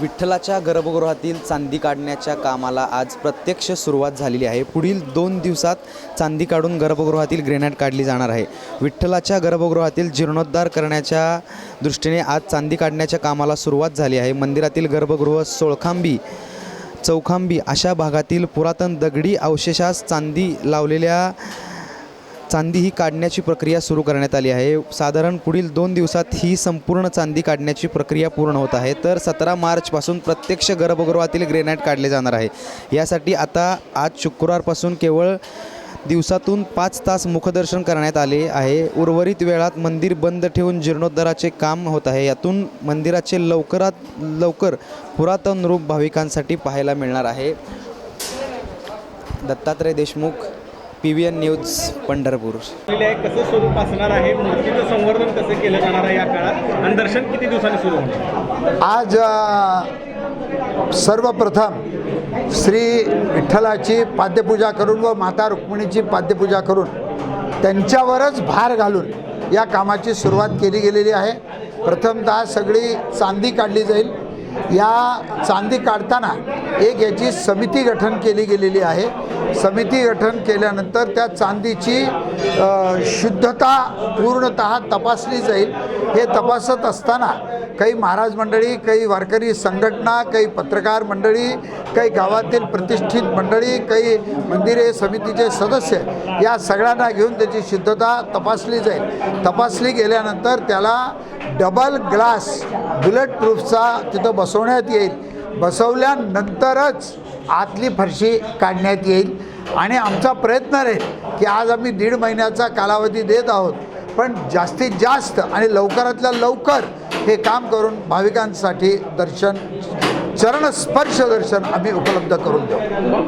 विठ्ठलाच्या गर्भगृहातील चांदी काढण्याच्या कामाला आज प्रत्यक्ष सुरुवात झालेली आहे. पुढील दोन दिवसात चांदी काढून गर्भगृहातील ग्रेनाईट काढली जाणार आहे. विठ्ठलाच्या गर्भगृहातील जीर्णोद्धार करण्याच्या दृष्टीने आज चांदी काढण्याच्या कामाला सुरुवात झाली आहे. मंदिरातील गर्भगृह सोळखांबी चौखांबी अशा भागातील पुरातन दगडी अवशेषास चांदी लावलेल्या चांदी ही काढण्याची प्रक्रिया सुरू करण्यात आली आहे. साधारण पुढील दोन दिवसात ही संपूर्ण चांदी काढण्याची प्रक्रिया पूर्ण होत आहे. तर सतरा मार्चपासून प्रत्यक्ष गर्भगृहातील ग्रेनाईट काढले जाणार आहे. यासाठी आता आज शुक्रवारपासून केवळ दिवसातून पाच तास मुखदर्शन करण्यात आले आहे. उर्वरित वेळात मंदिर बंद ठेवून जीर्णोद्धाराचे काम होत आहे. यातून मंदिराचे लवकरात लवकर पुरातन रूप भाविकांसाठी पाहायला मिळणार आहे. Dattatray Deshmukh P V N news Pandharpur. कसं स्वरूप असणार आहे? मूर्तीचं संवर्धन कसं केलं जाणार आहे या काळात? आणि दर्शन किती दिवसांनी सुरू होणार? आज सर्वप्रथम श्री विठ्ठलाची पाद्यपूजा करून व माता रुक्मिणीची पाद्यपूजा करून त्यांच्यावरच भार घालून या कामाची सुरुवात केली गेलेली आहे. प्रथमतः सगळी चांदी काढली जाईल. या चांदी काढताना एक याची समिती गठन केली गेलेली आहे. समिती गठन केल्यानंतर त्या चांदीची शुद्धता पूर्णत तपासली जाईल. हे तपासत असताना काही महाराज मंडळी काही वारकरी संघटना काही पत्रकार मंडळी काही गावातील प्रतिष्ठित मंडळी काही मंदिरे समितीचे सदस्य या सगळ्यांना घेऊन त्याची शुद्धता तपासली जाईल. तपासली गेल्यानंतर त्याला डबल ग्लास बुलेट प्रूफचा तिथं बसवण्यात येईल. बसवल्यानंतरच आतली फरशी काढण्यात येईल. आणि आमचा प्रयत्न राहील की आज आम्ही दीड महिन्याचा कालावधी देत आहोत. पण जास्तीत जास्त आणि लवकरातल्या लवकर हे काम करून भाविकांसाठी दर्शन चरणस्पर्श दर्शन आम्ही उपलब्ध करून देऊ.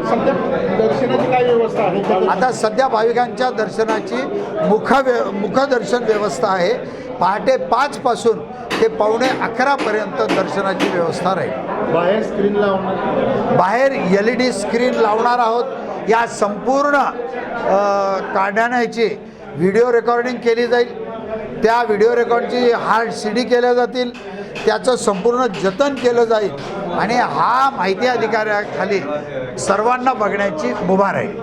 सध्या दर्शनाची काय व्यवस्था आहे आता सध्या भाविकांच्या दर्शनाची मुख मुखदर्शन व्यवस्था आहे. पहाटे पाचपासून ते पावणे अकरापर्यंत दर्शनाची व्यवस्था राहील. बाहेर स्क्रीन लावणार. बाहेर एल ई डी स्क्रीन लावणार आहोत. या संपूर्ण काढण्याची व्हिडिओ रेकॉर्डिंग केली जाईल. त्या व्हिडिओ रेकॉर्डची हार्ड सी डी केल्या जातील. त्याचं संपूर्ण जतन केलं जाईल. आणि हा माहिती अधिकाऱ्याखाली सर्वांना बघण्याची मुभा राहील.